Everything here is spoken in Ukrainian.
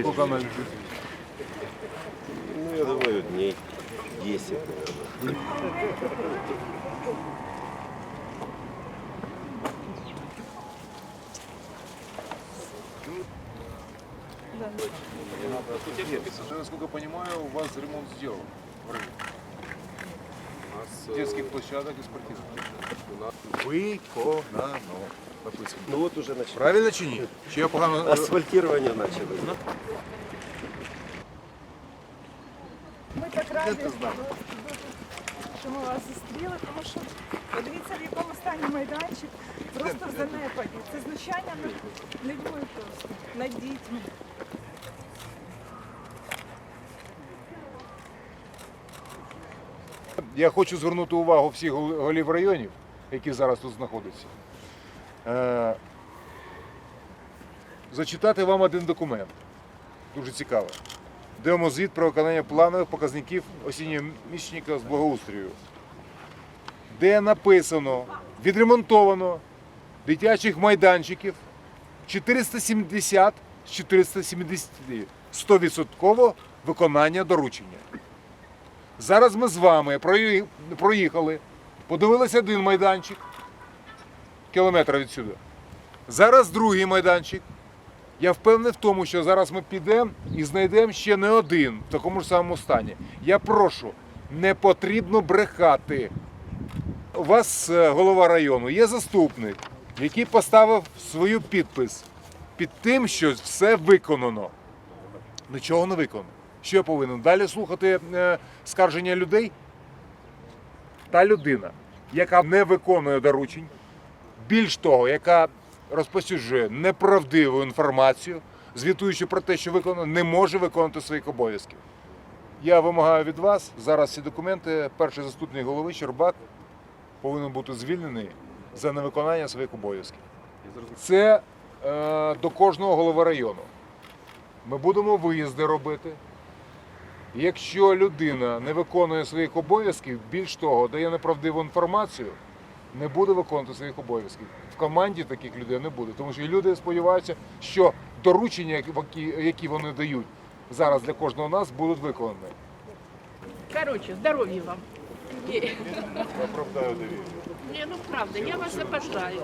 Сколько она лежит? Ну, я думаю, дней 10, наверное. Я, насколько понимаю, у вас ремонт сделан в районе. Детских площадок и спортивных. Виконано. Написано. Ну вот уже начали. Правильно чи ні? Чи я погано... Асфальтирование начали. Ми так раді, що ми вас зустріли, тому що подивіться, в якому стані майданчик, просто в занепаді. Це знущання над людьми просто, над дітьми. Я хочу звернути увагу всіх гол- голів районів, які зараз тут знаходяться. Е, зачитати вам один документ. Дуже цікавий. Демозвіт про виконання планових показників осінньомісячника з благоустрою, де написано, відремонтовано дитячих майданчиків 470 з 470 100% виконання доручення. Зараз ми з вами проїхали, подивилися один майданчик, кілометр відсюди. Зараз другий майданчик. Я впевнений в тому, що зараз ми підемо і знайдемо ще не один в такому ж самому стані. Я прошу, не потрібно брехати. У вас е, голова району, є заступник, який поставив свою підпис під тим, що все виконано. Нічого не виконано. Що я повинен? Далі слухати е, скарження людей? Та людина, яка не виконує доручень, більш того, яка розповсюджує неправдиву інформацію, звітуючи про те, що виконано, не може виконувати своїх обов'язків. Я вимагаю від вас зараз ці документи. Перший заступник голови Щербак повинен бути звільнений за невиконання своїх обов'язків. Це е, до кожного голови району. Ми будемо виїзди робити. Якщо людина не виконує своїх обов'язків, більш того, дає неправдиву інформацію, не буде виконувати своїх обов'язків. В команді таких людей не буде. Тому що люди сподіваються, що доручення, які, вони дають зараз для кожного нас, будуть виконані. Короче, здоровья вам. Оправдаю довір'я. Не, ну правда, я вас обожаю.